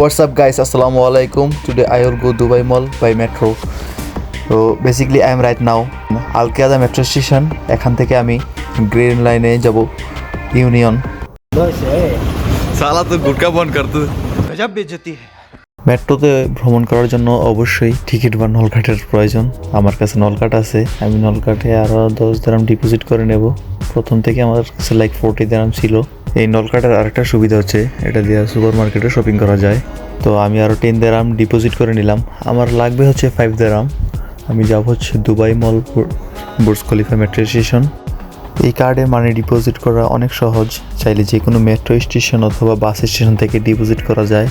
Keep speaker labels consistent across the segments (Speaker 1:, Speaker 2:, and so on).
Speaker 1: What's up guys, Assalamu Alaikum. Today I will go Dubai Mall by metro. তো basically I am right now Al Qiyadah metro station এখান থেকে আমি green লাইনে যাব union সালা তো গুটকা বন করতে।
Speaker 2: গজব বেজতি
Speaker 1: মেট্রোতে ভ্রমণ করার জন্য অবশ্যই টিকিট বা নলকাঠের প্রয়োজন। আমার কাছে নলকাঠ আছে আমি নলকাঠে আরও দশ দাম ডিপোজিট করে নেব। প্রথম থেকে আমার কাছে লাইক ফোরটি দাম ছিল। এই নলকাটের আরেকটা সুবিধা হচ্ছে, এটা দিয়ে সুপার মার্কেটে শপিং করা যায়। তো আমি আরও টেন দেরাম ডিপোজিট করে নিলাম। আমার লাগবে হচ্ছে ফাইভ দেরাম আমি যাব হচ্ছে Dubai mall Burj Khalifa metro station এই কার্ডে মানি ডিপোজিট করা অনেক সহজ। চাইলে যে কোনো মেট্রো স্টেশন অথবা বাস স্টেশন থেকে ডিপোজিট করা যায়।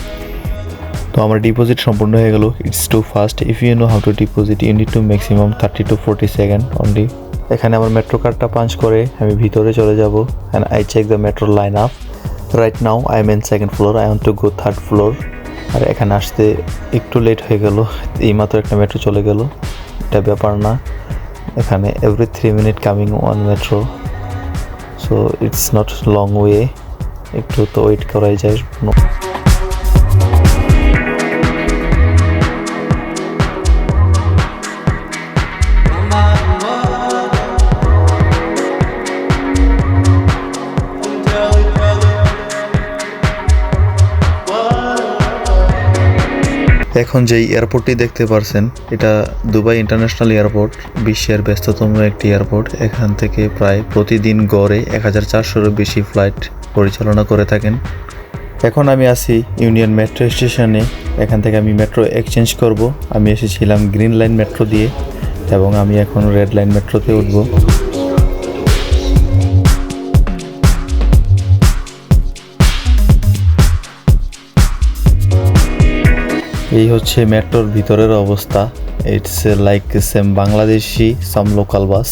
Speaker 1: তো আমার ডিপোজিট সম্পূর্ণ হয়ে গেল। It's too fast if you know how to deposit you need to maximum thirty to forty second only এখানে আমার মেট্রো কার্ডটা পাঞ্চ করে, আমি ভিতরে চলে যাব and I check the metro line up right now I am in second floor I want to go third floor আর এখানে আসতে একটু লেট হয়ে গেল, এইমাত্র একটা মেট্রো চলে গেল, এটা ব্যাপার না। এখানে every three minute coming one metro so it's not long way একটু তো ওয়েট করাই যায়। এখন যেই এয়ারপোর্টটি দেখতে পারছেন, এটা দুবাই ইন্টারন্যাশনাল এয়ারপোর্ট, বিশ্বের ব্যস্ততম একটি এয়ারপোর্ট। এখান থেকে প্রায় প্রতিদিন গড়ে এক হাজার চারশোরও বেশি ফ্লাইট পরিচালনা করে থাকেন। এখন আমি আছি ইউনিয়ন মেট্রো স্টেশনে। এখান থেকে আমি মেট্রো এক্সচেঞ্জ করব। আমি এসেছিলাম গ্রিন লাইন মেট্রো দিয়ে এবং আমি এখন রেড লাইন মেট্রোতে উঠবো। এই হচ্ছে মেট্রোর ভিতরের অবস্থা। It's like same Bangladeshi some local bus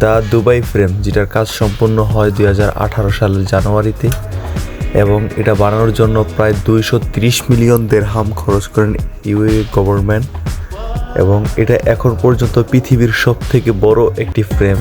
Speaker 1: the Dubai frame যেটার কাজ সম্পূর্ণ হয় দুই হাজার আঠারো সালের জানুয়ারিতে, এবং এটা বানানোর জন্য প্রায় দুইশো তিরিশ মিলিয়ন দেড়হাম খরচ করেন ইউএ গভর্নমেন্ট, এবং এটা এখন পর্যন্ত পৃথিবীর সব থেকে বড় একটি ফ্রেম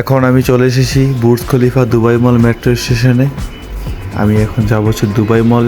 Speaker 1: এখন আমি চলে এসেছি Burj Khalifa Dubai mall metro স্টেশনে। আমি এখন যাব দুবাই মল